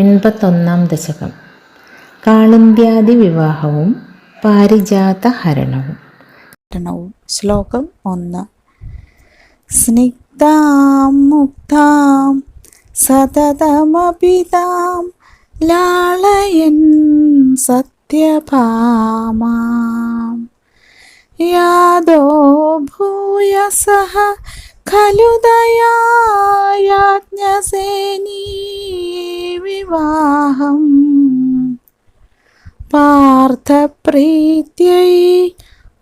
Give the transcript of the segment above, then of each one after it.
എൺപത്തൊന്നാം ദശകം. കാളിന്ത്യാദി വിവാഹവും പാരിജാത ഹരണവും. ഹരണവും. ശ്ലോകം ഒന്ന്. സ്നിഗ്ധാം മുക്താം സതതമപിതാം ലാളയൻ സത്യഭാമാം. യാദോ ഭൂയസഃ ഖലു ദയായാജ്ഞസേനീ വിവാഹം. പാർത്ഥപ്രീത്यै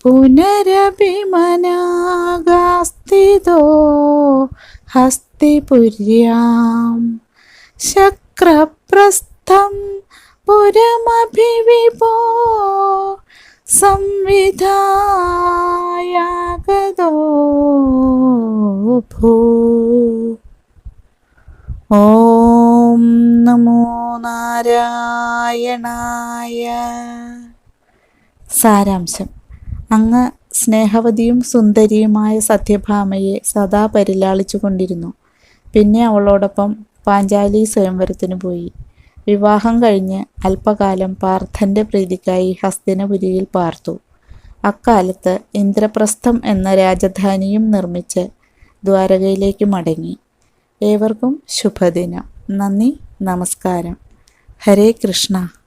പുനരഭിമനാഗാസ്ഥിതോ ഹസ്തിപുര്യാം. ശക്രപ്രസ്ഥം പുരമഭിവിഭോ സംവിധായാഗതോ ഭൂ ഓം നമോ നാരായണായ. സാരാംശം. അങ്ങ് സ്നേഹവതിയും സുന്ദരിയുമായ സത്യഭാമയെ സദാ പരിലാളിച്ചു കൊണ്ടിരുന്നു പിന്നെ അവളോടൊപ്പം പാഞ്ചാലി സ്വയംവരത്തിന് പോയി. വിവാഹം കഴിഞ്ഞ് അല്പകാലം പാർത്ഥന്റെ പ്രീതിക്കായി ഹസ്തിനപുരിയിൽ പാർത്തു. അക്കാലത്ത് ഇന്ദ്രപ്രസ്ഥം എന്ന രാജധാനിയും നിർമ്മിച്ച് ദ്വാരകയിലേക്ക് മടങ്ങി. ഏവർക്കും ശുഭദിനം. നന്ദി. നമസ്കാരം. ഹരേ കൃഷ്ണ.